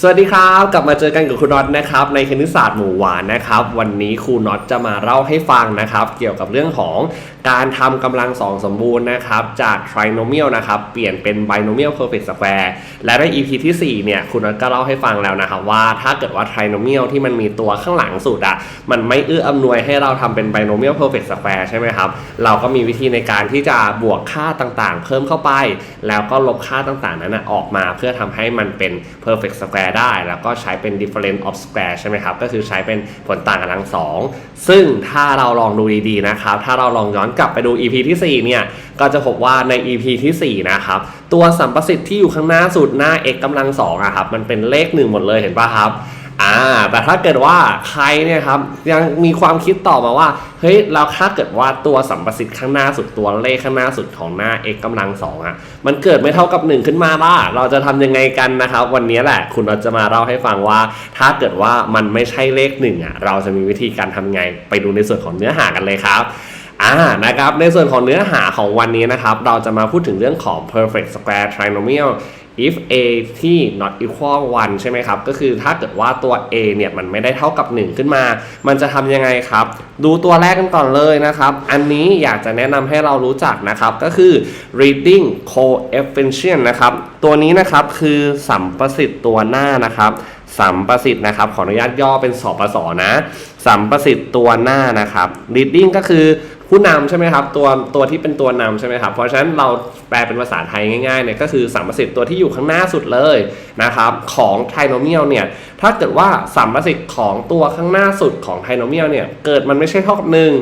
สวัสดีครับ กลับมาเจอกันกับครูน็อตนะครับในคณิตศาสตร์หมู่หวานนะครับ วันนี้ครูน็อตจะมาเล่าให้ฟังนะครับ เกี่ยวกับเรื่องของการทำกำลังสองสมบูรณ์นะครับ จาก trinomial นะครับ เปลี่ยนเป็น binomial perfect square และใน EP ที่ 4 เนี่ยครูน็อตก็เล่าให้ฟังแล้วนะครับ ว่าถ้าเกิดว่า trinomial ที่มันมีตัวข้างหลังสุดอะมันไม่เอื้ออำนวยให้เราทำเป็น binomial perfect square ใช่ไหมครับ เราก็มีวิธีในการที่จะบวกค่าต่างๆ เพิ่มเข้าไป แล้วก็ลบค่าต่างๆ นั้นนะออกมาเพื่อทำให้มันเป็น perfect square ได้ แล้วก็ใช้เป็น difference of square ใช่ไหมครับ ก็คือใช้เป็นผลต่างกำลังสองซึ่งถ้าเราลองดูดีๆนะครับ ถ้าเราลองย้อนกลับไปดู EP ที่ 4 เนี่ย ก็จะพบว่าใน EP ที่ 4 นะครับ ตัวสัมประสิทธิ์ที่อยู่ข้างหน้าสุดหน้า x กำลังสองอะครับ มันเป็นเลข 1 หมดเลยเห็นป่ะครับ อ่าแต่ถ้าเกิดว่าใครเนี่ยครับยังมีความคิดต่อมาว่าเฮ้ยเราถ้าเกิดว่าตัวสัมประสิทธิ์ข้างหน้าสุดตัวเลขข้างหน้าสุดของหน้า x กำลังสองอะมันเกิดไม่เท่ากับ 1 ขึ้นมาล่ะเราจะทำยังไงกันนะครับ วันนี้แหละคุณเราจะมาเล่าให้ฟังว่า ถ้าเกิดว่ามันไม่ใช่เลขหนึ่งอะเราจะมีวิธีการทำไงไปดูในส่วนของเนื้อหากันเลยครับอ่านะครับในส่วนของเนื้อหาของวันนี้นะครับ เราจะมาพูดถึงเรื่องของ perfect square trinomial if a ที่ not equal 1 ใช่ไหมครับ ก็คือถ้าเกิดว่าตัว a เนี่ย มันไม่ได้เท่ากับ 1 ขึ้นมา มันจะทำยังไงครับ ดูตัวแรกกันก่อนเลยนะครับ อันนี้อยากจะแนะนำให้เรารู้จักนะครับ ก็คือ reading coefficient นะครับ ตัวนี้นะครับคือสัมประสิทธิ์ตัวหน้านะครับ สัมประสิทธิ์นะครับ ขออนุญาตย่อเป็นสปสนะ สัมประสิทธิ์ตัวหน้านะครับ reading ก็คือ ผู้นำใช่ไหมครับตัวตัวที่เป็นตัวนำใช่ไหมครับเพราะฉะนั้นเราแปลเป็นภาษาไทยง่ายๆเนี่ยก็คือสัมประสิทธิ์ตัวที่อยู่ข้างหน้าสุดเลยนะครับของไทโนเมียลเนี่ยถ้าเกิดว่าสัมประสิทธิ์ของตัวข้างหน้าสุดของไทโนเมียลเนี่ยเกิดมันไม่ใช่เท่ากับหนึ่ง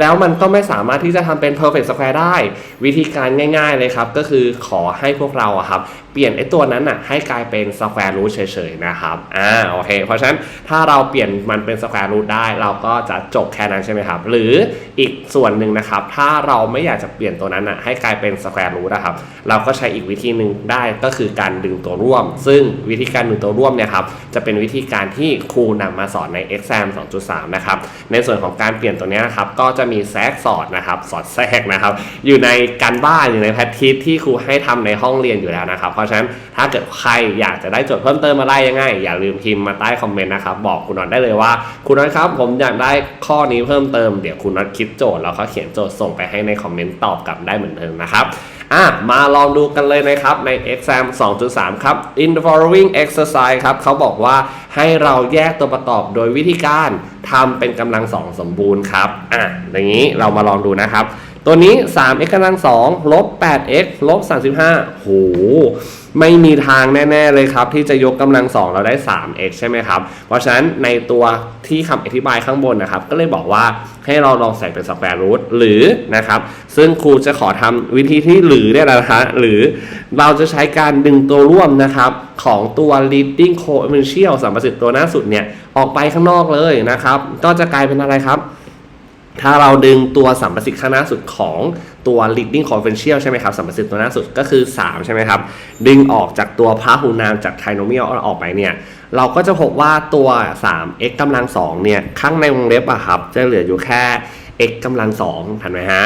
แล้วมันก็ไม่สามารถที่จะทำเป็น perfect square ได้ วิธีการง่าย ๆเลยครับ ก็คือขอให้พวกเราอะครับ เปลี่ยนไอ้ตัวนั้นอะให้กลายเป็น square root เฉยๆนะครับอ่าโอเค เพราะฉะนั้นถ้าเราเปลี่ยนมันเป็น square root ได้ เราก็จะจบแค่นั้นใช่ไหมครับ หรืออีกส่วนหนึ่งนะครับ ถ้าเราไม่อยากจะเปลี่ยนตัวนั้นอะให้กลายเป็น square root นะครับเราก็ใช้อีกวิธีหนึ่งได้ก็คือการดึงตัวร่วม ซึ่งวิธีการดึงตัวร่วมเนี่ยครับจะเป็นวิธีการที่ครูนำมาสอนใน exam 2.3 นะครับในส่วนของการเปลี่ยนตัวเนี้ยนะครับก็จะะมีแทรกสอดนะครับ สอดแทรกนะครับ อยู่ในการบ้านอยู่ในแพททิสที่ครูให้ทำในห้องเรียนอยู่แล้วนะครับ เพราะฉะนั้นถ้าเกิดใครอยากจะได้โจทย์เพิ่มเติมมาได้ยังไง อย่าลืมพิมพ์มาใต้คอมเมนต์นะครับบอกคุณน็อตได้เลยว่าคุณน็อตครับ ผมอยากได้ข้อนี้เพิ่มเติมเดี๋ยวคุณน็อตคิดโจทย์แล้วก็เขียนโจทย์ส่งไปให้ในคอมเมนต์ตอบกลับได้เหมือนเดิมนะครับอะมาลองดูกันเลยนะครับใน exam 2.3 ครับ in the following exercise ครับเขาบอกว่าให้เราแยกตัวประกอบโดยวิธีการทำเป็นกำลังสองสมบูรณ์ครับอะอย่างนี้เรามาลองดูนะครับ ตัวนี้ 3x กำลัง2ลบ 8x ลบ 35โห ไม่มีทางแน่ ๆ เลยครับ ที่จะยกกำลัง 2 เราได้ 3x ใช่ไหมครับ เพราะฉะนั้นในตัวที่คำอธิบายข้างบนนะครับ ก็เลยบอกว่าให้เราลองใส่เป็นสแควร์รูทหรือนะครับ ซึ่งครูจะขอทำวิธีที่หรือเนี่ยนะคะหรือเราจะใช้การดึงตัวร่วมนะครับ ของตัว leading coefficient สัมประสิทธิ์ตัวหน้าสุดเนี่ย ออกไปข้างนอกเลยนะครับ ก็จะกลายเป็นอะไรครับ ถ้าเราดึงตัวสัมประสิทธิ์ข้างหน้าสุดของตัว leading coefficient ใช่ไหมครับสัมประสิทธิ์ตัวหน้าสุดก็คือ 3 ใช่ไหมครับ ดึงออกจากตัวพหุนามจาก trinomial ออกไปเนี่ย เราก็จะพบว่าตัว 3x กำลัง2เนี่ย ข้างในวงเล็บอะครับ จะเหลืออยู่แค่ x กำลัง2ทันไหมฮะ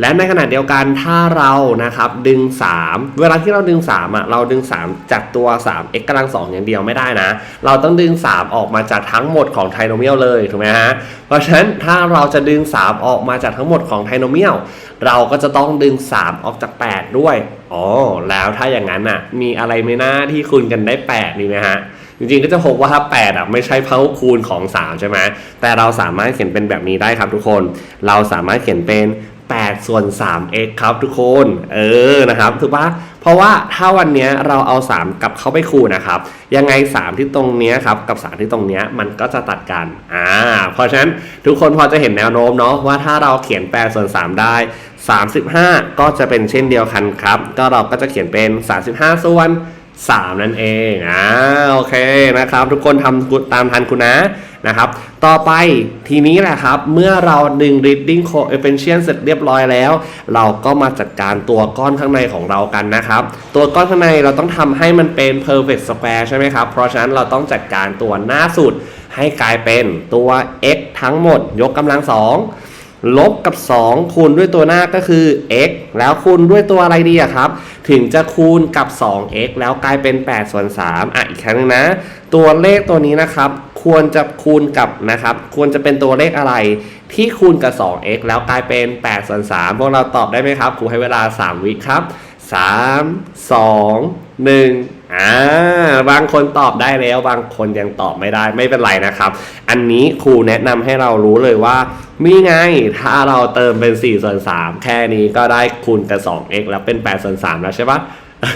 และในขณะเดียวกันถ้าเรานะครับดึง 3 เวลาที่เราดึง3อะเราดึง 3 จากตัว 3x กำลัง2อย่างเดียวไม่ได้นะ เราต้องดึง 3 ออกมาจากทั้งหมดของไทโนเมียลเลยถูกไหมฮะเพราะฉะนั้นถ้าเราจะดึง 3 ออกมาจากทั้งหมดของไทโนเมียลเราก็จะต้องดึง 3 ออกจาก 8 ด้วยอ๋อแล้วถ้าอย่างนั้นอะมีอะไรไหม่น่าที่คูณกันได้8นี่ไหมฮะจริงๆก็จะพบว่าถ้า8อะไม่ใช่เพาคูณของ 3 ใช่ไหมแต่เราสามารถเขียนเป็นแบบนี้ได้ครับทุกคน เราสามารถเขียนเป็น 8 ส่วน 3x ครับทุกคน เออนะครับถูกปะเพราะว่าถ้าวันนี้เราเอา 3 กับเข้าไปคูณนะครับ ยังไง 3 ที่ตรงนี้ครับ กับ 3 ที่ตรงนี้มันก็จะตัดกัน อ่า เพราะฉะนั้นทุกคนพอจะเห็นแนวโน้มเนาะว่าถ้าเราเขียน8ส่วน 3 ได้ 35 ก็จะเป็นเช่นเดียวกันครับ ก็เราก็จะเขียนเป็น 35 ส่วน 3 นั่นเองอ่าโอเคนะครับ ทุกคนทำตามทันคุณนะนะครับ ต่อไปทีนี้แหละครับ เมื่อเราดึง reading coefficient เสร็จเรียบร้อยแล้ว เราก็มาจัดการตัวก้อนข้างในของเรากันนะครับ ตัวก้อนข้างในเราต้องทำให้มันเป็น perfect square ใช่ไหมครับ เพราะฉะนั้นเราต้องจัดการตัวหน้าสุดให้กลายเป็นตัว x ทั้งหมดยกกำลังสอง ลบกับ 2 คูณด้วยตัวหน้าก็คือ x แล้วคูณด้วยตัวอะไรดีอะครับ ถึงจะคูณกับ 2x แล้วกลายเป็น 8 ส่วน 3 อะ อีกครั้งนึงนะ ตัวเลขตัวนี้นะครับ ควรจะคูณกับนะครับ ควรจะเป็นตัวเลขอะไร ที่คูณกับ 2x แล้วกลายเป็น 8 ส่วน 3 พวกเราตอบได้ไหมครับ ครูให้เวลา 3 วิครับ 3 2 1 อ่าบางคนตอบได้แล้ว บางคนยังตอบไม่ได้ไม่เป็นไรนะครับ อันนี้ครูแนะนำให้เรารู้เลยว่า มีไงถ้าเราเติมเป็น4ส่วน3แค่นี้ก็ได้คูณกับ 2x แล้วเป็น8ส่วน3แล้วใช่ปะ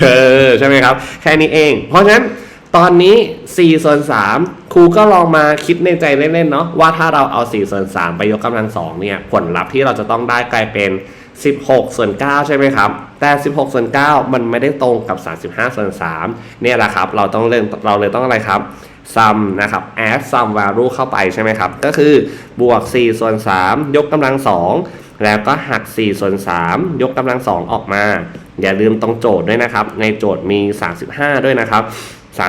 เออใช่ไหมครับ แค่นี้เอง เพราะฉะนั้นตอนนี้4ส่วน3ครูก็ลองมาคิดในใจเล่นๆเนาะว่าถ้าเราเอา4ส่วน3ไปยกกำลัง2เนี่ยผลลัพธ์ที่เราจะต้องได้กลายเป็น 16 ส่วน 9 ใช่ไหมครับ แต่ 16 ส่วน 9 มันไม่ได้ตรงกับ 35 ส่วน 3 เนี่ยแหละครับ เราต้องเล่นเราเลยต้องอะไรครับ sum นะครับ add sum value เข้าไปใช่ไหมครับ ก็คือบวก 4 ส่วน 3 ยกกำลัง 2 แล้วก็หัก 4 ส่วน 3 ยกกำลัง 2 ออกมา อย่าลืมตรงโจทย์ด้วยนะครับ ในโจทย์มี 35 ด้วยนะครับ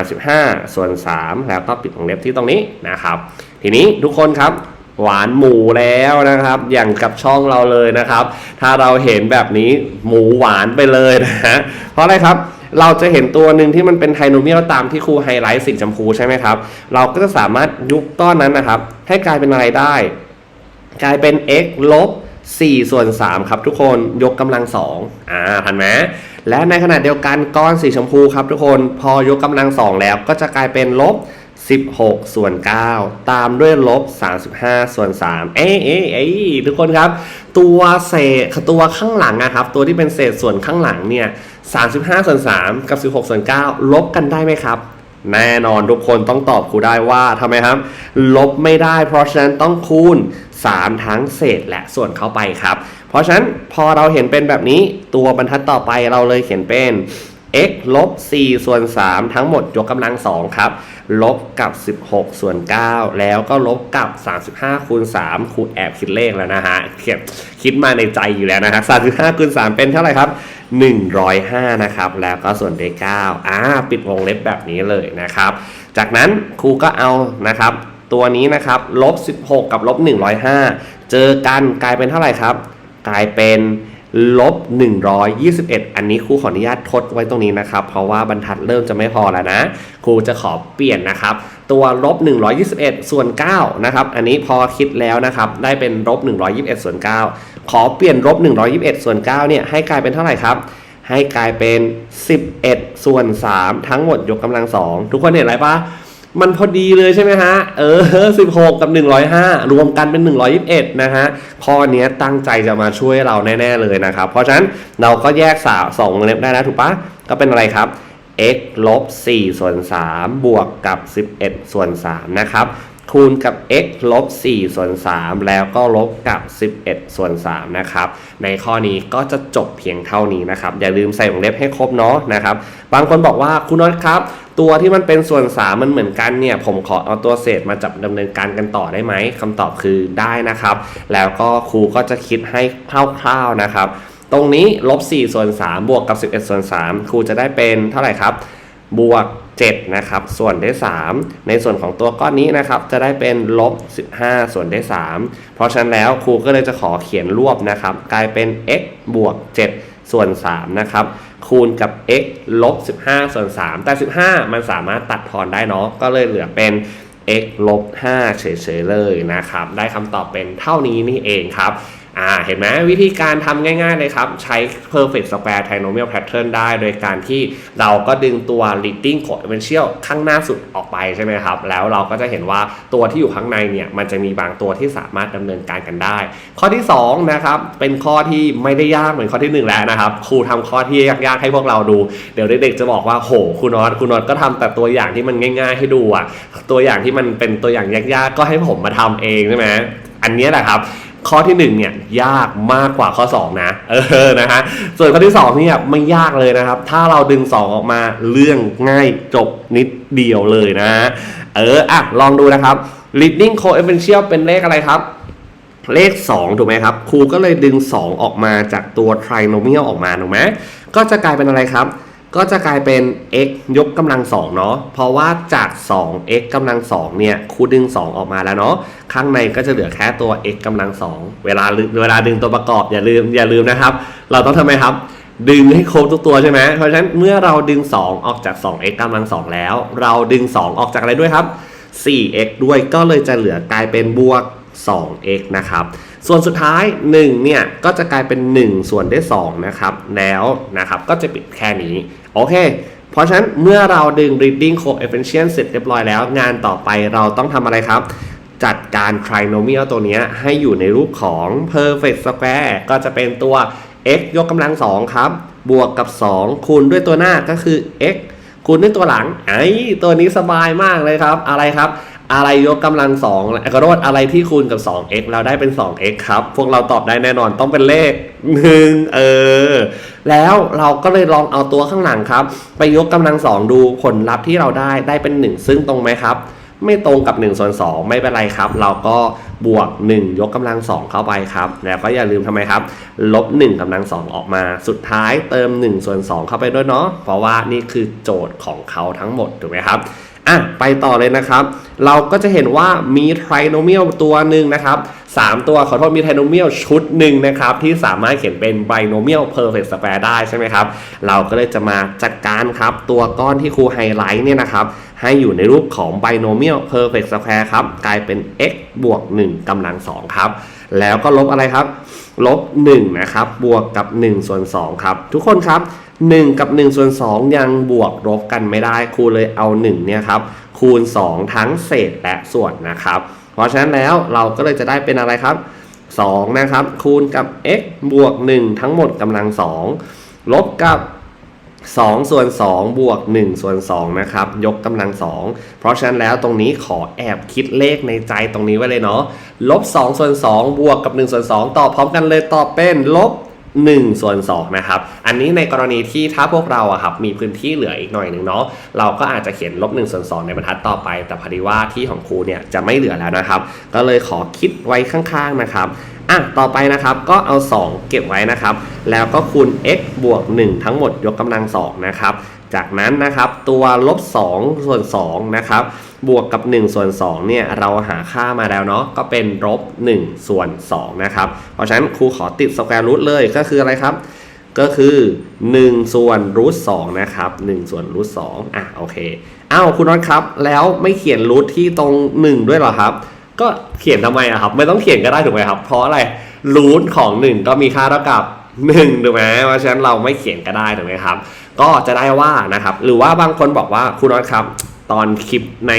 35 ส่วน 3 แล้วก็ปิดวงเล็บที่ตรงนี้นะครับ ทีนี้ทุกคนครับ หวานหมูแล้วนะครับ อย่างกับช่องเราเลยนะครับ ถ้าเราเห็นแบบนี้หมูหวานไปเลยนะฮะเพราะอะไรครับเราจะเห็นตัวหนึ่งที่มันเป็นไทโนเมียลตามที่ครูไฮไลท์สีชมพูใช่ไหมครับ เราก็จะสามารถยุบก้อนนั้นนะครับ ให้กลายเป็นอะไรได้ กลายเป็น x ลบ4ส่วน3ครับทุกคนยกกำลัง2อ่าทันไหมและในขณะเดียวกันก้อนสีชมพูครับทุกคนพอยกกำลัง2แล้วก็จะกลายเป็นลบ 16 ส่วน 9 ตามด้วยลบ 35 ส่วน 3 เอ้ยเอ้ยเอ้ทุกคนครับ ตัวเศษตัวข้างหลังนะครับ ตัวที่เป็นเศษส่วนข้างหลังเนี่ย 35 ส่วน 3 กับ 16 ส่วน 9 ลบกันได้ไหมครับ แน่นอนทุกคนต้องตอบครูได้ว่าทำไมครับ ลบไม่ได้ เพราะฉะนั้นต้องคูณ 3 ทั้งเศษและส่วนเข้าไปครับ เพราะฉะนั้นพอเราเห็นเป็นแบบนี้ ตัวบรรทัดต่อไปเราเลยเขียนเป็น x ลบ4ส่วน 3 ทั้งหมดยกกำลัง 2 ครับ ลบกับ 16 ส่วน 9 แล้วก็ลบกับ 35 คูณ 3 ครูแอบคิดเลขแล้วนะฮะเขียนคิดมาในใจอยู่แล้วนะครับ35 คูณ 3 เป็นเท่าไหร่ครับ 105 นะครับ แล้วก็ส่วนด้วย9อ่า ปิดวงเล็บแบบนี้เลยนะครับ จากนั้นครูก็เอานะครับ ตัวนี้นะครับ ลบ 16 กับลบ 105 เจอกันกลายเป็นเท่าไหร่ครับ กลายเป็น ลบ 121 อันนี้ครูขออนุญาตทดไว้ตรงนี้นะครับ เพราะว่าบรรทัดเริ่มจะไม่พอแล้วนะครูจะขอเปลี่ยนนะครับ ตัวลบ 121 ส่วน9นะครับอันนี้พอคิดแล้วนะครับ ได้เป็นลบ 121 ส่วน 9 ขอเปลี่ยนลบ 121 ส่วน9เนี่ยให้กลายเป็นเท่าไหร่ครับให้กลายเป็น 11 ส่วน 3 ทั้งหมดยกกำลัง 2 ทุกคนเห็นอะไรปะ มันพอดีเลยใช่ไหมฮะ เออ 16 กับ 105 รวมกันเป็น 121 นะฮะ ข้อนี้ตั้งใจจะมาช่วยเราแน่ ๆ เลยนะครับ เพราะฉะนั้นเราก็แยกสาสองวงเล็บได้นะถูกปะก็เป็นอะไรครับ x ลบ4ส่วน3บวกกับ 11 ส่วน3นะครับคูณกับ x ลบ4ส่วน 3 แล้วก็ลบกับ 11 ส่วน 3 นะครับ ในข้อนี้ก็จะจบเพียงเท่านี้นะครับ อย่าลืมใส่วงเล็บให้ครบเนาะนะครับ บางคนบอกว่าคุณน็อตครับ ตัวที่มันเป็นส่วน3มันเหมือนกันเนี่ยผมขอเอาตัวเศษมาจับดำเนินการกันต่อได้ไหมคำตอบคือได้นะครับ แล้วก็ครูก็จะคิดให้คร่าวๆนะครับ ตรงนี้ลบ4ส่วน3บวกกับ 11ส่วน3ครูจะได้เป็นเท่าไหร่ครับ บวก7นะครับส่วนได้ 3 ในส่วนของตัวก้อนนี้นะครับ จะได้เป็นลบ 15 ส่วนได้ 3 เพราะฉะนั้นแล้วครูก็เลยจะขอเขียนรวบนะครับ กลายเป็น x บวก 7 ส่วน3นะครับ คูณกับ x ลบ 15 ส่วน 3 แต่ 15 มันสามารถตัดทอนได้เนาะก็เลยเหลือเป็น x ลบ 5 เฉยๆเลยนะครับ ได้คำตอบเป็นเท่านี้นี่เองครับ อ่าเห็นไหมวิธีการทำง่ายๆเลยครับ ใช้ perfect square trinomial pattern ได้ โดยการที่เราก็ดึงตัว leading coefficient ข้างหน้าสุดออกไปใช่ไหมครับ แล้วเราก็จะเห็นว่าตัวที่อยู่ข้างในเนี่ยมันจะมีบางตัวที่สามารถดำเนินการกันได้ ข้อที่2นะครับเป็นข้อที่ไม่ได้ยากเหมือนข้อที่ 1 แล้วนะครับ ครูทำข้อที่ยากๆให้พวกเราดู เดี๋ยวเด็กๆจะบอกว่าโหคุณน็อตคุณน็อตก็ทำแต่ตัวอย่างที่มันง่าย ๆ ให้ดูอะตัวอย่างที่มันเป็นตัวอย่างยากๆก็ให้ผมมาทำเองใช่ไหมอันนี้แหละครับ ข้อที่ 1 เนี่ย ยากมากกว่าข้อ 2 นะ เออนะฮะส่วนข้อที่ 2 เนี่ยไม่ยากเลยนะครับ ถ้าเราดึง 2 ออกมาเรื่องง่ายจบนิดเดียวเลยนะเอออะลองดูนะครับ leading coefficient เป็นเลขอะไรครับเลข 2 ถูกไหมครับ ครูก็เลยดึง 2 ออกมาจากตัว trinomial ออกมาถูกไหมก็จะกลายเป็นอะไรครับ ก็จะกลายเป็น x ยกกำลัง2เนาะ เพราะว่าจาก 2x กำลัง2เนี่ยครูดึง 2 ออกมาแล้วเนาะ ข้างในก็จะเหลือแค่ตัว x กำลัง2เวลาเวลาดึงตัวประกอบอย่าลืมอย่าลืมนะครับ เราต้องทำไมครับ ดึงให้ครบทุกตัวใช่ไหม เพราะฉะนั้นเมื่อเราดึง 2 ออกจาก 2x กำลัง2แล้ว เราดึง 2 ออกจากอะไรด้วยครับ 4x ด้วยก็เลยจะเหลือกลายเป็นบวก 2x นะครับ ส่วนสุดท้าย 1 เนี่ย ก็จะกลายเป็น 1 ส่วนด้วย2นะครับ แล้วนะครับ ก็จะปิดแค่นี้ โอเค เพราะฉะนั้นเมื่อเราดึง reading coefficient เสร็จเรียบร้อยแล้ว งานต่อไปเราต้องทำอะไรครับ จัดการ trinomial ตัวเนี้ยให้อยู่ในรูปของ perfect square ก็จะเป็นตัว x ยกกำลัง 2 ครับ บวกกับ 2 คูณด้วยตัวหน้าก็คือ x คูณด้วยตัวหลัง ไอ้ตัวนี้สบายมากเลยครับ อะไรครับ อะไรยกกำลัง2และกระโดดอะไรที่คูณกับ 2x เราได้เป็น 2x ครับ พวกเราตอบได้แน่นอนต้องเป็นเลข1เออ แล้วเราก็เลยลองเอาตัวข้างหลังครับ ไปยกกำลัง2ดูผลลัพธ์ที่เราได้ได้เป็น 1 ซึ่งตรงไหมครับ ไม่ตรงกับ1ส่วน2ไม่เป็นไรครับ เราก็บวก 1 ยกกำลัง2เข้าไปครับ แล้วก็อย่าลืมทำไมครับ ลบ1กำลัง2ออกมา สุดท้ายเติม1ส่วน2เข้าไปด้วยเนาะเพราะว่านี่คือโจทย์ของเขาทั้งหมดถูกไหมครับ อะไปต่อเลยนะครับ เราก็จะเห็นว่ามี trinomial ตัวหนึ่งนะครับ 3 ตัวขอโทษมี trinomial ชุดหนึ่งนะครับ ที่สามารถเขียนเป็น binomial perfect square ได้ใช่ไหมครับ เราก็เลยจะมาจัดการครับ ตัวก้อนที่ครูไฮไลท์เนี่ยนะครับ ให้อยู่ในรูปของ binomial perfect square ครับ กลายเป็น x บวก1กำลัง2ครับ แล้วก็ลบอะไรครับลบ1นะครับบวกกับ1ส่วน2ครับ ทุกคนครับ 1 กับ1ส่วน2 ยังบวกลบกันไม่ได้ครูเลยเอา1เนี่ยครับคูณ 2 ทั้งเศษและส่วนนะครับ เพราะฉะนั้นแล้วเราก็เลยจะได้เป็นอะไรครับ2นะครับคูณกับ x บวก 1 ทั้งหมดกำลัง 2 ลบกับ2ส่วน2บวก1ส่วน2นะครับยกกำลัง 2 เพราะฉะนั้นแล้วตรงนี้ขอแอบคิดเลขในใจตรงนี้ไว้เลยเนาะลบ2ส่วน2บวกกับ1ส่วน2ตอบพร้อมกันเลยตอบเป็นลบ 1ส่วน2นะครับ อันนี้ในกรณีที่ถ้าพวกเราอะครับมีพื้นที่เหลืออีกหน่อยหนึ่งเนาะเราก็อาจจะเขียนลบ1ส่วน2ในบรรทัดต่อไป แต่พอดีว่าที่ของครูเนี่ยจะไม่เหลือแล้วนะครับ ก็เลยขอคิดไว้ข้างๆนะครับอะต่อไปนะครับก็เอา 2 เก็บไว้นะครับ แล้วก็คูณ x บวก 1 ทั้งหมดยกกำลัง2นะครับ จากนั้นนะครับตัวลบ2ส่วน2นะครับบวกกับ1ส่วน2เนี่ยเราหาค่ามาแล้วเนาะก็เป็นลบ1ส่วน2นะครับเพราะฉะนั้นครูขอติดสแควร์รูทเลยก็คืออะไรครับ ก็คือ 1 ส่วนรูท2นะครับ1ส่วนรูท2อะโอเคอ้าวคุณน็อตครับ แล้วไม่เขียนรูทที่ตรง 1 ด้วยเหรอครับ ก็เขียนทำไมอะครับ ไม่ต้องเขียนก็ได้ถูกไหมครับ เพราะอะไรรูทของ 1 ก็มีค่าเท่ากับ1ถูกไหมเพราะฉะนั้นเราไม่เขียนก็ได้ถูกไหมครับ ก็จะได้ว่านะครับหรือว่าบางคนบอกว่าคุณน็อตครับตอนคลิปใน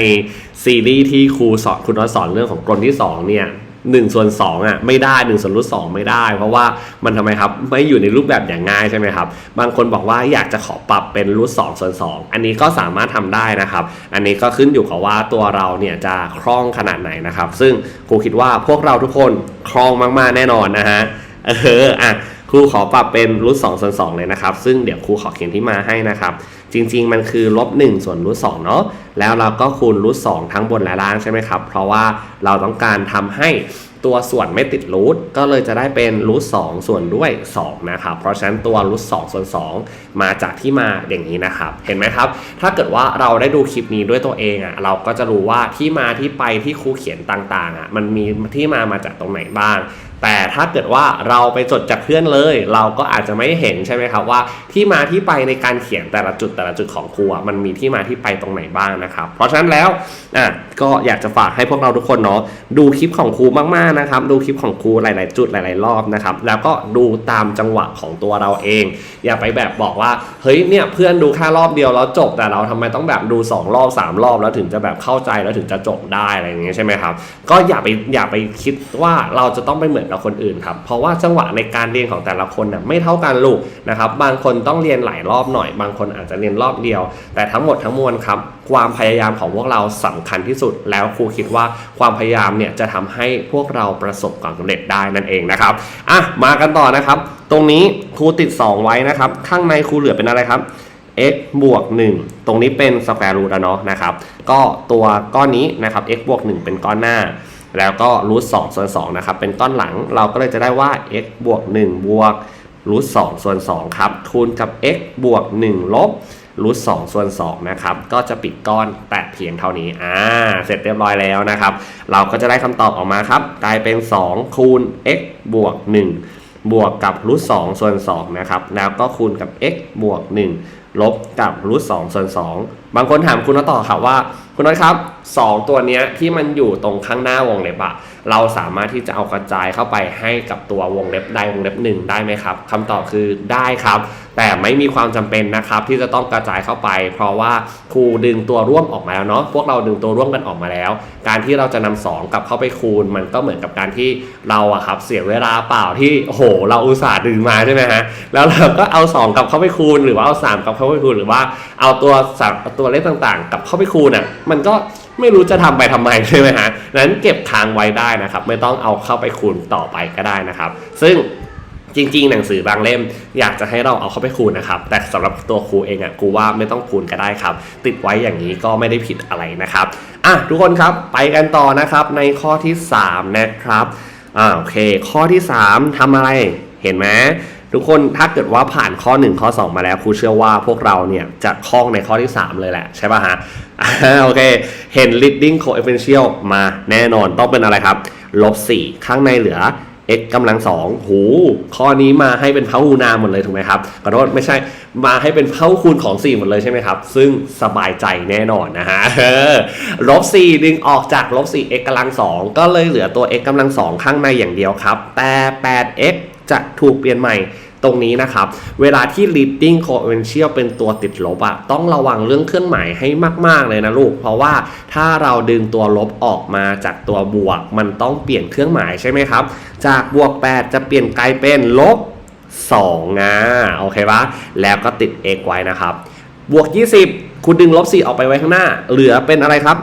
ซีรีส์ที่ครูสอนคุณน็อตสอนเรื่องของกลนที่2เนี่ยหนึ่งส่วนสองอะไม่ได้หนึ่งส่วนรูทสองไม่ได้ เพราะว่ามันทำไมครับไม่อยู่ในรูปแบบอย่างง่ายใช่ไหมครับบางคนบอกว่าอยากจะขอปรับเป็นรูทสองส่วนสองอันนี้ก็สามารถทำได้นะครับ อันนี้ก็ขึ้นอยู่กับว่าตัวเราเนี่ยจะคล่องขนาดไหนนะครับ ซึ่งครูคิดว่าพวกเราทุกคนคล่องมากๆแน่นอนนะฮะเอออะ ครูขอปรับเป็นรูทสองส่วนสองเลยนะครับ ซึ่งเดี๋ยวครูขอเขียนที่มาให้นะครับ จริง ๆ มันคือลบ1ส่วนรูท2เนาะแล้วเราก็คูณรูท2ทั้งบนและล่างใช่ไหมครับ เพราะว่าเราต้องการทำให้ตัวส่วนไม่ติดรูทก็เลยจะได้เป็นรูท2ส่วนด้วย 2 นะครับ เพราะฉะนั้นตัวรูท2ส่วน 2 มาจากที่มาอย่างนี้นะครับ เห็นไหมครับ ถ้าเกิดว่าเราได้ดูคลิปนี้ด้วยตัวเองอะ่ะเราก็จะรู้ว่าที่มาที่ไปที่ครูเขียนต่างๆอะ่ะมันมีที่มามาจากตรงไหนบ้าง แต่ถ้าเกิดว่าเราไปจดจากเพื่อนเลย เราก็อาจจะไม่เห็นใช่ไหมครับว่า ที่มาที่ไปในการเขียนแต่ละจุดแต่ละจุดของครูมันมีที่มาที่ไปตรงไหนบ้างนะครับ เพราะฉะนั้นแล้วอะก็อยากจะฝากให้พวกเราทุกคนเนาะดูคลิปของครูมากๆนะครับ ดูคลิปของครูหลาย ๆ จุดหลาย ๆ รอบนะครับ แล้วก็ดูตามจังหวะของตัวเราเอง อย่าไปแบบบอกว่าเฮ้ยเนี่ยเพื่อนดูแค่รอบเดียวแล้วจบแต่เราทำไมต้องแบบดูสองรอบสามรอบแล้วถึงจะแบบเข้าใจแล้วถึงจะจบได้อะไรอย่างเงี้ยใช่ไหมครับก็อย่าไปอย่าไปคิดว่าเราจะต้องไปเหมือนกับคนอื่นครับเพราะว่าจังหวะในการเรียนของแต่ละคนน่ะไม่เท่ากันลูกนะครับ บางคนต้องเรียนหลายรอบหน่อย บางคนอาจจะเรียนรอบเดียว แต่ทั้งหมดทั้งมวลครับ ความพยายามของพวกเราสำคัญที่สุด แล้วครูคิดว่าความพยายามเนี่ยจะทำให้พวกเราประสบความสำเร็จได้นั่นเองนะครับอะมากันต่อนะครับ ตรงนี้ครูติด 2 ไว้นะครับ ข้างในครูเหลือเป็นอะไรครับ x บวก 1 ตรงนี้เป็นสแควร์รูทแล้วเนาะนะครับ ก็ตัวก้อนนี้นะครับ x บวก 1 เป็นก้อนหน้า แล้วก็รูท2ส่วน2นะครับ เป็นก้อนหลังเราก็เลยจะได้ว่า x บวก1บวกรูท2ส่วน2ครับ คูณกับ x บวก1ลบรูท2ส่วน2นะครับ ก็จะปิดก้อนแต่เพียงเท่านี้ อ่า เสร็จเรียบร้อยแล้วนะครับ เราก็จะได้คำตอบออกมาครับ กลายเป็น 2 คูณ x บวก1บวกกับรูท2ส่วน2นะครับ แล้วก็คูณกับ x บวก1 ลบกับรูท2ส่วน2บางคนถามคุณน้อต่อค่ะว่า คุณน้อยครับ 2 ตัวเนี้ยที่มันอยู่ตรงข้างหน้าวงเล็บอะ เราสามารถที่จะเอากระจายเข้าไปให้กับตัววงเล็บใดวงเล็บหนึ่งได้ไหมครับคำตอบคือได้ครับ แต่ไม่มีความจำเป็นนะครับที่จะต้องกระจายเข้าไป เพราะว่าครูดึงตัวร่วมออกมาแล้วเนาะพวกเราดึงตัวร่วมกันออกมาแล้ว การที่เราจะนำสองกลับเข้าไปคูณ มันก็เหมือนกับการที่เราอะครับเสียเวลาเปล่าที่โอ้โห เราอุตส่าห์ดึงมาใช่ไหมฮะแล้วเราก็เอาสองกลับเข้าไปคูณ หรือว่าเอาสามกลับเข้าไปคูณ หรือว่าเอาตัวสับตัวเลขต่างๆ กลับเข้าไปคูณอะมันก็ ไม่รู้จะทำไปทำไมใช่ไหมฮะนั้นเก็บค้างไว้ได้นะครับ ไม่ต้องเอาเข้าไปคูณต่อไปก็ได้นะครับ ซึ่งจริงๆ หนังสือบางเล่มอยากจะให้เราเอาเข้าไปคูณนะครับ แต่สำหรับตัวครูเองอะครูว่าไม่ต้องคูณก็ได้ครับ ติดไว้อย่างนี้ก็ไม่ได้ผิดอะไรนะครับอะทุกคนครับไปกันต่อนะครับในข้อที่ 3 นะครับอ่าโอเค ข้อที่ 3ทำอะไรเห็นไหม ทุกคนถ้าเกิดว่าผ่านข้อ 1 ข้อ 2 มาแล้วครูเชื่อว่าพวกเราเนี่ยจะคล่องในข้อที่ 3 เลยแหละ ใช่ป่ะฮะโอเค เห็น leading coefficient มาแน่นอนต้องเป็นอะไรครับลบ4ข้างในเหลือ x กำลังสองหู ข้อนี้มาให้เป็นพหูนาหมดเลยถูกไหมครับขอโทษไม่ใช่ มาให้เป็นพหูคูณของ 4 หมดเลยใช่ไหมครับ ซึ่งสบายใจแน่นอนนะฮะลบ4ดึงออกจากลบ4 x กำลังสองก็เลยเหลือตัว x กำลังสองข้างในอย่างเดียวครับ แต่ 8x จะถูกเปลี่ยนใหม่ตรงนี้นะครับ เวลาที่ leading coefficient เป็นตัวติดลบอะต้องระวังเรื่องเครื่องหมายให้มาก ๆ เลยนะลูก เพราะว่าถ้าเราดึงตัวลบออกมาจากตัวบวก มันต้องเปลี่ยนเครื่องหมายใช่ไหมครับ จากบวก 8 จะเปลี่ยนกลายเป็นลบ2นะโอเคปะแล้วก็ติด x ไว้นะครับ บวก 20 คุณดึงลบ 4 ออกไปไว้ข้างหน้า เหลือเป็นอะไรครับ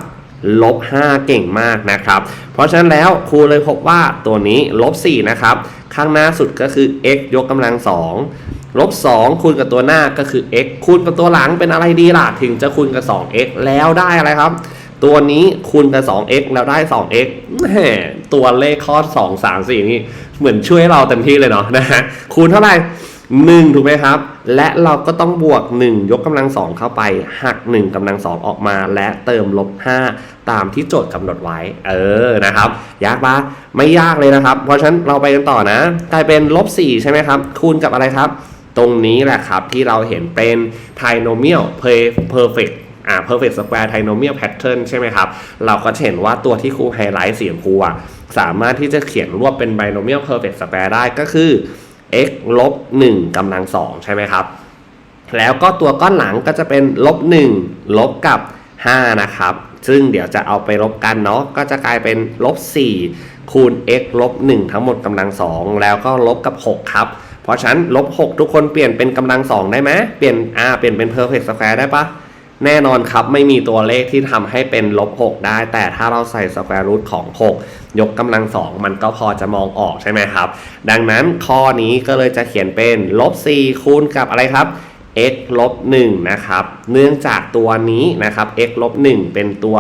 ลบ 5 เก่งมากนะครับ เพราะฉะนั้นแล้วครูเลยพบว่าตัวนี้ลบ 4 นะครับ ข้างหน้าสุดก็คือ x ยกกำลัง 2 ลบ 2 คูณกับตัวหน้าก็คือ x คูณกับตัวหลังเป็นอะไรดีล่ะ ถึงจะคูณกับ 2x แล้วได้อะไรครับ ตัวนี้คูณกับ 2x แล้วได้ 2x แหมตัวเลขข้อ 2 3 4 นี่เหมือนช่วยเราเต็มที่เลยเนาะนะฮะคูณเท่าไหร่1ถูกไหมครับ และเราก็ต้องบวก 1 ยกกำลัง 2 เข้าไป หัก 1กำลัง 2 ออกมา และเติมลบ 5 ตามที่โจทย์กำหนดไว้ เออนะครับ ยากปะไม่ยากเลยนะครับ เพราะฉะนั้นเราไปกันต่อนะ กลายเป็นลบ4ใช่ไหมครับ คูณกับอะไรครับ ตรงนี้แหละครับที่เราเห็นเป็น trinomial perfect อ่า perfect square trinomial pattern ใช่ไหมครับ เราก็จะเห็นว่าตัวที่ครูไฮไลท์สีชมพูอะสามารถที่จะเขียนรวบเป็น binomial perfect square ได้ก็คือ x ลบ1กำลัง 2 ใช่ไหมครับ แล้วก็ตัวก้อนหลังก็จะเป็นลบ1ลบกับ 5 นะครับ ซึ่งเดี๋ยวจะเอาไปลบกันเนาะก็จะกลายเป็นลบ4คูณ x ลบ1ทั้งหมดกำลัง 2 แล้วก็ลบกับ 6 ครับ เพราะฉะนั้นลบ 6 ทุกคนเปลี่ยนเป็นกำลัง 2 ได้ไหมเปลี่ยนอ่าเปลี่ยนเป็น perfect square ได้ปะแน่นอนครับไม่มีตัวเลขที่ทำให้เป็นลบ 6 ได้ แต่ถ้าเราใส่สแควร์รูทของ 6 ยกกำลัง 2 มันก็พอจะมองออกใช่ไหมครับ ดังนั้นข้อนี้ก็เลยจะเขียนเป็นลบ 4 คูณกับอะไรครับ x ลบ1นะครับ เนื่องจากตัวนี้นะครับ x ลบ1เป็นตัว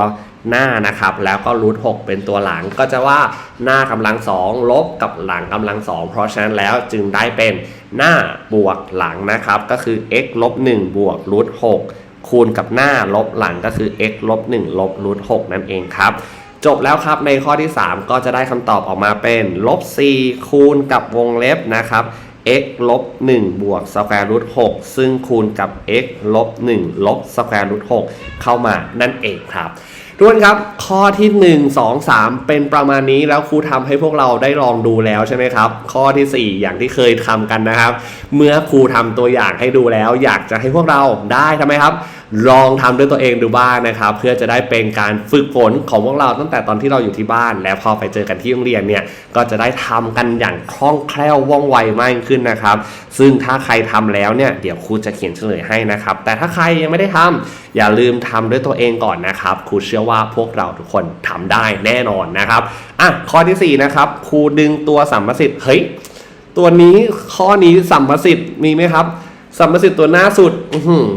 หน้านะครับ แล้วก็รูท6เป็นตัวหลัง ก็จะว่าหน้ากำลัง2ลบกับหลังกำลัง2เพราะฉะนั้นแล้วจึงได้เป็นหน้าบวกหลังนะครับ ก็คือ x ลบ1บวกรูท6คูณกับหน้าลบหลังก็คือ x ลบ1ลบรูท6นั่นเองครับ จบแล้วครับในข้อที่ 3 ก็จะได้คำตอบออกมาเป็นลบ4คูณกับวงเล็บนะครับ x ลบ1บวกสแควร์รูท6ซึ่งคูณกับ x ลบ1ลบสแควร์รูท6เข้ามานั่นเองครับทุกคนครับ ข้อที่ 1 2 3 เป็นประมาณนี้แล้วครูทำให้พวกเราได้ลองดูแล้วใช่ไหมครับ ข้อที่ 4 อย่างที่เคยทำกันนะครับ เมื่อครูทำตัวอย่างให้ดูแล้ว อยากจะให้พวกเราได้ทำไมครับลองทำด้วยตัวเองดูบ้างนะครับ เพื่อจะได้เป็นการฝึกฝนของพวกเราตั้งแต่ตอนที่เราอยู่ที่บ้าน แล้วพอไปเจอกันที่โรงเรียนเนี่ยก็จะได้ทำกันอย่างคล่องแคล่วว่องไวมากขึ้นนะครับ ซึ่งถ้าใครทำแล้วเนี่ยเดี๋ยวครูจะเขียนเฉลยให้นะครับ แต่ถ้าใครยังไม่ได้ทำอย่าลืมทำด้วยตัวเองก่อนนะครับครูเชื่อว่าพวกเราทุกคนทำได้แน่นอนนะครับอะข้อที่สี่นะครับครูดึงตัวสัมประสิทธิ์เฮ้ยตัวนี้ข้อนี้สัมประสิทธิ์มีไหมครับ สัมประสิทธิ์ตัวหน้าสุด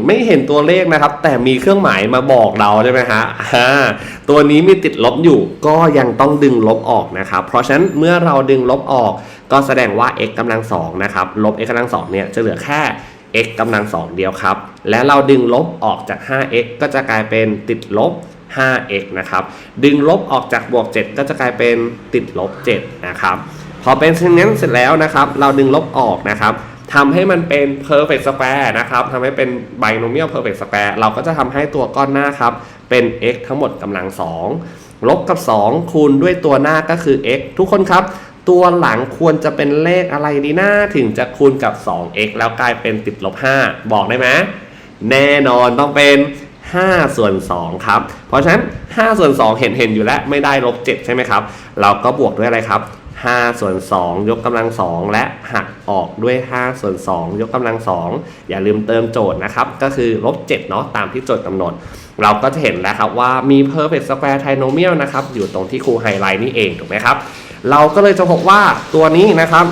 ไม่เห็นตัวเลขนะครับ แต่มีเครื่องหมายมาบอกเราใช่ไหมฮะตัวนี้มีติดลบอยู่ก็ยังต้องดึงลบออกนะครับ เพราะฉะนั้นเมื่อเราดึงลบออก ก็แสดงว่า x กำลังสองนะครับลบ x กำลังสองเนี่ยจะเหลือแค่ x กำลังสองเดียวครับ และเราดึงลบออกจาก 5x ก็จะกลายเป็นติดลบ 5x นะครับ ดึงลบออกจากบวก 7 ก็จะกลายเป็นติดลบ7นะครับ พอเป็นเช่นนั้นเสร็จแล้วนะครับ เราดึงลบออกนะครับ ทำให้มันเป็น perfect square นะครับทำให้เป็น binomial perfect square เราก็จะทำให้ตัวก้อนหน้าครับ เป็น x ทั้งหมดกำลัง 2 ลบกับ 2 คูณด้วยตัวหน้าก็คือ x ทุกคนครับ ตัวหลังควรจะเป็นเลขอะไรดีหนะถึงจะคูณกับ 2x แล้วกลายเป็นติดลบ 5 บอกได้ไหมแน่นอนต้องเป็น 5 ส่วน 2 ครับ เพราะฉะนั้น 5 ส่วน 2 เห็นเห็นอยู่แล้วไม่ได้ลบ 7 ใช่ไหมครับ เราก็บวกด้วยอะไรครับ 5 ส่วน 2 ยกกำลัง 2 และหักออกด้วย 5 ส่วน 2 ยกกำลัง 2 อย่าลืมเติมโจทย์นะครับ ก็คือลบ7เนาะตามที่โจทย์กำหนด เราก็จะเห็นแล้วครับว่ามี perfect square trinomial นะครับ อยู่ตรงที่ครูไฮไลท์นี่เอง ถูกไหมครับ เราก็เลยจะพบว่าตัวนี้นะครับ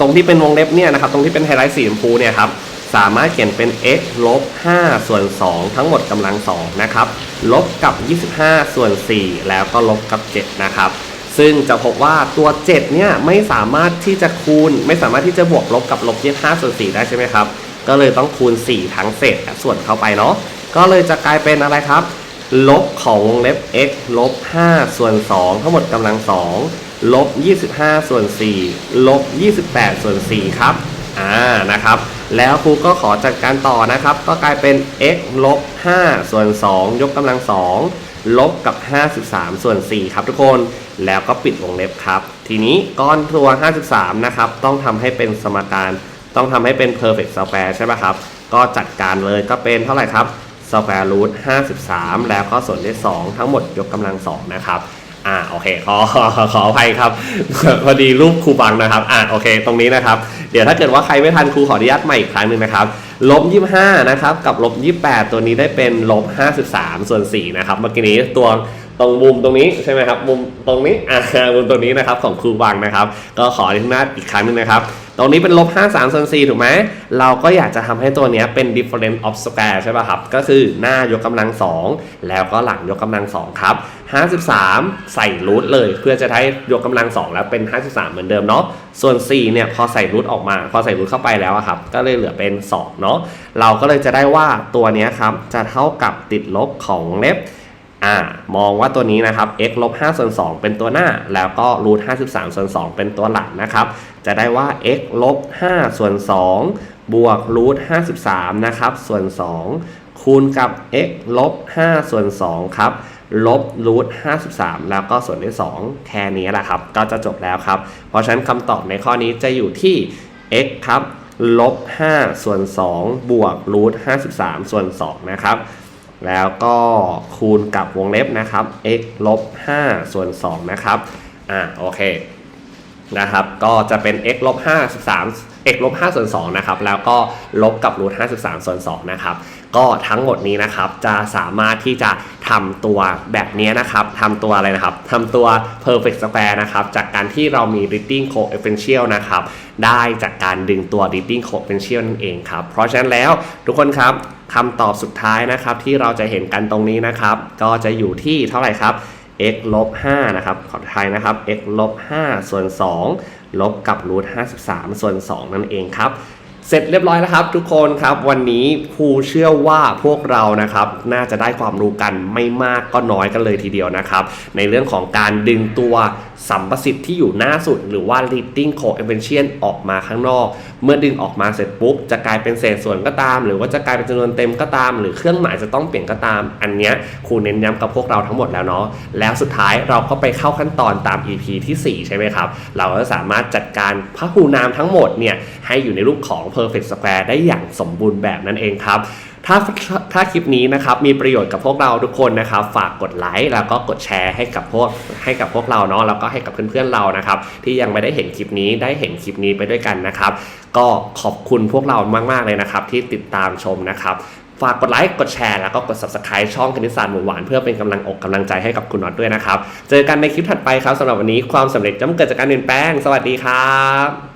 ตรงที่เป็นวงเล็บเนี่ยนะครับ ตรงที่เป็นไฮไลท์สีชมพูเนี่ยครับสามารถเขียนเป็น x ลบ 5 ส่วน 2 ทั้งหมดกำลัง 2 นะครับ ลบกับ 25 ส่วน 4 แล้วก็ลบกับ 7 นะครับ ซึ่งจะพบว่าตัว 7 เนี่ยไม่สามารถที่จะคูณ ไม่สามารถที่จะบวกลบกับลบ25ส่วน4ได้ใช่ไหมครับ ก็เลยต้องคูณ 4 ทั้งเศษส่วนเข้าไปเนาะก็เลยจะกลายเป็นอะไรครับ ลบของวงเล็บ x ลบ 5 ส่วน 2 ทั้งหมดกำลัง 2 ลบ 25 ส่วน 4 ลบ 28 ส่วน 4 ครับอ่านะครับ แล้วครูก็ขอจัดการต่อนะครับ ก็กลายเป็น x ลบ 5 ส่วน 2 ยกกำลัง 2 ลบกับ 53 ส่วน 4 ครับทุกคน แล้วก็ปิดวงเล็บครับ ทีนี้ก้อนตัว 53 นะครับ ต้องทำให้เป็นสมการ ต้องทำให้เป็น perfect square ใช่ไหมครับ ก็จัดการเลยก็เป็นเท่าไหร่ครับ square root 53 แล้วก็ส่วนด้วย 2 ทั้งหมดยกกำลัง 2 นะครับ อ่า โอเค ขอ ขออภัยครับ พอดีรูปครูบังนะครับ อ่า โอเค ตรงนี้นะครับ เดี๋ยวถ้าเกิดว่าใครไม่ทันครูขออนุญาตใหม่อีกครั้งหนึ่งนะครับลบ25 นะครับ กับลบ28 ตัวนี้ได้เป็นลบ53 ส่วน4นะครับ เมื่อกี้นี้ตัว ตรงมุมตรงนี้ใช่ไหมครับมุมตรงนี้อ่ามุมตรงนี้นะครับของครูบังนะครับ ก็ขออนุญาตอีกครั้งหนึงนะครับ ตรงนี้เป็นลบ53ส่วน4ถูกไหมเราก็อยากจะทำให้ตัวนี้เป็น difference of square ใช่ป่ะครับ ก็คือหน้ายกกำลัง 2 แล้วก็หลังยกกำลัง 2 ครับ 53 ใส่รูทเลยเพื่อจะได้ยกกำลัง 2 แล้วเป็น 53 เหมือนเดิมเนาะส่วน 4 เนี่ยพอใส่รูทออกมา พอใส่รูทเข้าไปแล้วอะครับ ก็เลยเหลือเป็น 2 เนาะเราก็เลยจะได้ว่าตัวนี้ครับจะเท่ากับติดลบของเล็บ อ่ามองว่าตัวนี้นะครับ x ลบ5ส่วน2เป็นตัวหน้า แล้วก็รูท53ส่วน2เป็นตัวหลังนะครับ จะได้ว่า x ลบ5ส่วน2บวกรูท53นะครับส่วน 2 คูณกับ x ลบ5ส่วน2ครับลบรูท53 แล้วก็ส่วนด้วย 2 แค่นี้แหละครับ ก็จะจบแล้วครับ เพราะฉะนั้นคำตอบในข้อนี้จะอยู่ที่ x ครับลบ5ส่วน2บวกรูท53 ส่วน2นะครับ แล้วก็คูณกับวงเล็บนะครับ x ลบ5ส่วน2นะครับ อ่าโอเคนะครับ ก็จะเป็น x ลบ53 x ลบ5ส่วน2นะครับ แล้วก็ลบกับรูท53ส่วน2นะครับ ก็ทั้งหมดนี้นะครับจะสามารถที่จะทำตัวแบบนี้นะครับทำตัวอะไรนะครับทำตัว perfect square นะครับจากการที่เรามี leading coefficient นะครับได้จากการดึงตัว leading coefficient นั่นเองครับเพราะฉะนั้นแล้วทุกคนครับคำตอบสุดท้ายนะครับที่เราจะเห็นกันตรงนี้นะครับก็จะอยู่ที่เท่าไหร่ครับ x ลบ5นะครับขอไทยนะครับ x ลบ5ส่วน2ลบกับรูท53ส่วน2นั่นเองครับ เสร็จเรียบร้อยแล้วครับ ทุกคนครับวันนี้ครูเชื่อว่าพวกเรานะครับ น่าจะได้ความรู้กันไม่มากก็น้อยกันเลยทีเดียวนะครับ ในเรื่องของการดึงตัวสัมประสิทธิ์ที่อยู่หน้าสุด หรือว่า leading coefficient ออกมาข้างนอก เมื่อดึงออกมาเสร็จปุ๊บ จะกลายเป็นเศษส่วนก็ตาม หรือว่าจะกลายเป็นจำนวนเต็มก็ตาม หรือเครื่องหมายจะต้องเปลี่ยนก็ตาม อันเนี้ยครูเน้นย้ำกับพวกเราทั้งหมดแล้วเนาะแล้วสุดท้ายเราก็ไปเข้าขั้นตอนตาม EP ที่ 4 ใช่ไหมครับ เราก็สามารถจัดการพหูนามทั้งหมดเนี่ยให้อยู่ในรูปของ perfect square ได้อย่างสมบูรณ์แบบนั่นเองครับ ถ้าถ้าคลิปนี้นะครับมีประโยชน์กับพวกเราทุกคนนะครับ ฝากกดไลค์แล้วก็กดแชร์ให้กับพวกให้กับพวกเราเนาะแล้วก็ให้กับเพื่อนๆเรานะครับ ที่ยังไม่ได้เห็นคลิปนี้ได้เห็นคลิปนี้ไปด้วยกันนะครับ ก็ขอบคุณพวกเรามากๆเลยนะครับ ที่ติดตามชมนะครับฝากกดไลค์กดแชร์แล้วก็กด subscribe ช่องคณิตศาสตร์หมู่หวานเพื่อเป็นกำลังอกกำลังใจให้กับคุณน็อตด้วยนะครับ เจอกันในคลิปถัดไปครับสำหรับวันนี้ความสำเร็จจะเกิดจากการเปลี่ยนแปลง สวัสดีครับ